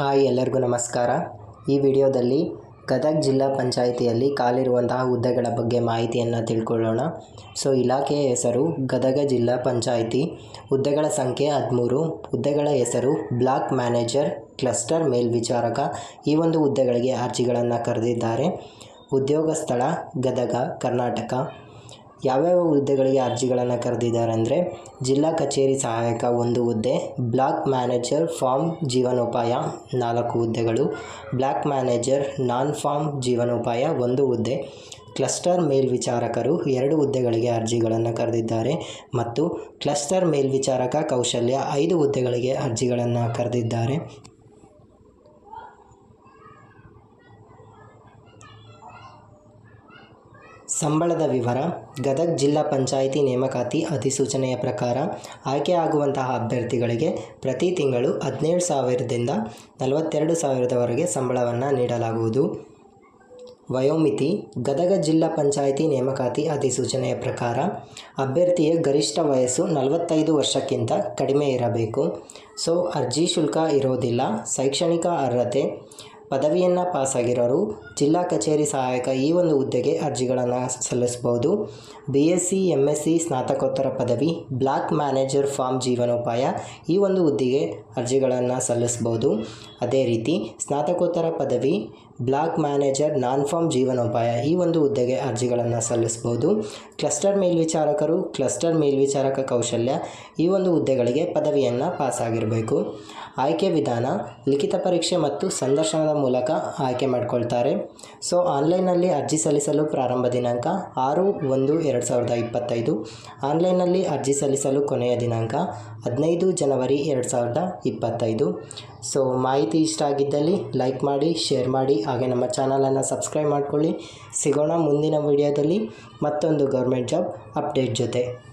Hi ಎಲ್ಲರಿಗೂ ನಮಸ್ಕಾರ. ಈ ವಿಡಿಯೋದಲ್ಲಿ ಗದಗ ಜಿಲ್ಲಾ ಪಂಚಾಯಿತಿಯಲ್ಲಿ ಕಾಲಿರುವಂತಹ ಹುದ್ದೆಗಳ ಬಗ್ಗೆ ಮಾಹಿತಿಯನ್ನು ತಿಳ್ಕೊಳ್ಳೋಣ. ಸೊ ಇಲಾಖೆಯ ಹೆಸರು ಗದಗ ಜಿಲ್ಲಾ ಪಂಚಾಯಿತಿ. ಹುದ್ದೆಗಳ ಸಂಖ್ಯೆ ಹದಿಮೂರು. ಹುದ್ದೆಗಳ ಹೆಸರು ಬ್ಲಾಕ್ ಮ್ಯಾನೇಜರ್, ಕ್ಲಸ್ಟರ್ ಮೇಲ್ವಿಚಾರಕ ಈ ಒಂದು ಹುದ್ದೆಗಳಿಗೆ ಅರ್ಜಿಗಳನ್ನು ಕರೆದಿದ್ದಾರೆ. ಉದ್ಯೋಗ ಸ್ಥಳ ಗದಗ, ಕರ್ನಾಟಕ. ಯಾವ್ಯಾವ ಹುದ್ದೆಗಳಿಗೆ ಅರ್ಜಿಗಳನ್ನು ಕರೆದಿದ್ದಾರೆ ಅಂದರೆ ಜಿಲ್ಲಾ ಕಚೇರಿ ಸಹಾಯಕ ಒಂದು ಹುದ್ದೆ, ಬ್ಲಾಕ್ ಮ್ಯಾನೇಜರ್ ಫಾರ್ಮ್ ಜೀವನೋಪಾಯ ನಾಲ್ಕು ಹುದ್ದೆಗಳು, ಬ್ಲಾಕ್ ಮ್ಯಾನೇಜರ್ ನಾನ್ ಫಾರ್ಮ್ ಜೀವನೋಪಾಯ ಒಂದು ಹುದ್ದೆ, ಕ್ಲಸ್ಟರ್ ಮೇಲ್ವಿಚಾರಕರು ಎರಡು ಹುದ್ದೆಗಳಿಗೆ ಅರ್ಜಿಗಳನ್ನು ಕರೆದಿದ್ದಾರೆ ಮತ್ತು ಕ್ಲಸ್ಟರ್ ಮೇಲ್ವಿಚಾರಕ ಕೌಶಲ್ಯ ಐದು ಹುದ್ದೆಗಳಿಗೆ ಅರ್ಜಿಗಳನ್ನು ಕರೆದಿದ್ದಾರೆ. ಸಂಬಳದ ವಿವರ, ಗದಗ ಜಿಲ್ಲಾ ಪಂಚಾಯಿತಿ ನೇಮಕಾತಿ ಅಧಿಸೂಚನೆಯ ಪ್ರಕಾರ ಆಯ್ಕೆಯಾಗುವಂತಹ ಅಭ್ಯರ್ಥಿಗಳಿಗೆ ಪ್ರತಿ ತಿಂಗಳು ಹದಿನೇಳು ಸಾವಿರದಿಂದ ನಲವತ್ತೆರಡು ಸಾವಿರದವರೆಗೆ ಸಂಬಳವನ್ನು ನೀಡಲಾಗುವುದು. ವಯೋಮಿತಿ, ಗದಗ ಜಿಲ್ಲಾ ಪಂಚಾಯಿತಿ ನೇಮಕಾತಿ ಅಧಿಸೂಚನೆಯ ಪ್ರಕಾರ ಅಭ್ಯರ್ಥಿಯ ಗರಿಷ್ಠ ವಯಸ್ಸು ನಲವತ್ತೈದು ವರ್ಷಕ್ಕಿಂತ ಕಡಿಮೆ ಇರಬೇಕು. ಸೊ, ಅರ್ಜಿ ಶುಲ್ಕ ಇರೋದಿಲ್ಲ, ಶೈಕ್ಷಣಿಕ ಅರ್ಹತೆ ಪದವಿಯನ್ನು ಪಾಸಾಗಿರೋರು ಜಿಲ್ಲಾ ಕಚೇರಿ ಸಹಾಯಕ ಈ ಒಂದು ಹುದ್ದೆಗೆ ಅರ್ಜಿಗಳನ್ನು ಸಲ್ಲಿಸಬಹುದು. B S C M S C ಸ್ನಾತಕೋತ್ತರ ಪದವಿ, ಬ್ಲಾಕ್ ಮ್ಯಾನೇಜರ್ ಫಾರ್ಮ್ ಜೀವನೋಪಾಯ ಈ ಒಂದು ಹುದ್ದೆಗೆ ಅರ್ಜಿಗಳನ್ನು ಸಲ್ಲಿಸಬಹುದು. ಅದೇ ರೀತಿ ಸ್ನಾತಕೋತ್ತರ ಪದವಿ, ಬ್ಲಾಕ್ ಮ್ಯಾನೇಜರ್ ನಾನ್ ಫಾರ್ಮ್ ಜೀವನೋಪಾಯ ಈ ಒಂದು ಹುದ್ದೆಗೆ ಅರ್ಜಿಗಳನ್ನು ಸಲ್ಲಿಸಬಹುದು. ಕ್ಲಸ್ಟರ್ ಮೇಲ್ವಿಚಾರಕರು, ಕ್ಲಸ್ಟರ್ ಮೇಲ್ವಿಚಾರಕ ಕೌಶಲ್ಯ ಈ ಒಂದು ಹುದ್ದೆಗಳಿಗೆ ಪದವಿಯನ್ನು ಪಾಸಾಗಿರಬೇಕು. ಆಯ್ಕೆ ವಿಧಾನ, ಲಿಖಿತ ಪರೀಕ್ಷೆ ಮತ್ತು ಸಂದರ್ಶನದ ಮೂಲಕ ಆಯ್ಕೆ ಮಾಡಿಕೊಳ್ತಾರೆ. ಸೊ ಆನ್ಲೈನಲ್ಲಿ ಅರ್ಜಿ ಸಲ್ಲಿಸಲು ಪ್ರಾರಂಭ ದಿನಾಂಕ ಆರು ಒಂದು ಎರಡು ಸಾವಿರದ ಇಪ್ಪತ್ತೈದು. ಆನ್ಲೈನಲ್ಲಿ ಅರ್ಜಿ ಸಲ್ಲಿಸಲು ಕೊನೆಯ ದಿನಾಂಕ ಹದಿನೈದು ಜನವರಿ ಎರಡು ಸಾವಿರದ ಇಪ್ಪತ್ತೈದು. ಸೊ, ಮಾಹಿತಿ ಇಷ್ಟ ಆಗಿದ್ದಲ್ಲಿ ಲೈಕ್ ಮಾಡಿ, ಶೇರ್ ಮಾಡಿ, ಹಾಗೆ ನಮ್ಮ ಚಾನಲನ್ನು ಸಬ್ಸ್ಕ್ರೈಬ್ ಮಾಡ್ಕೊಳ್ಳಿ. ಸಿಗೋಣ ಮುಂದಿನ ವಿಡಿಯೋದಲ್ಲಿ ಮತ್ತೊಂದು ಗೌರ್ಮೆಂಟ್ ಜಾಬ್ ಅಪ್ಡೇಟ್ ಜೊತೆ.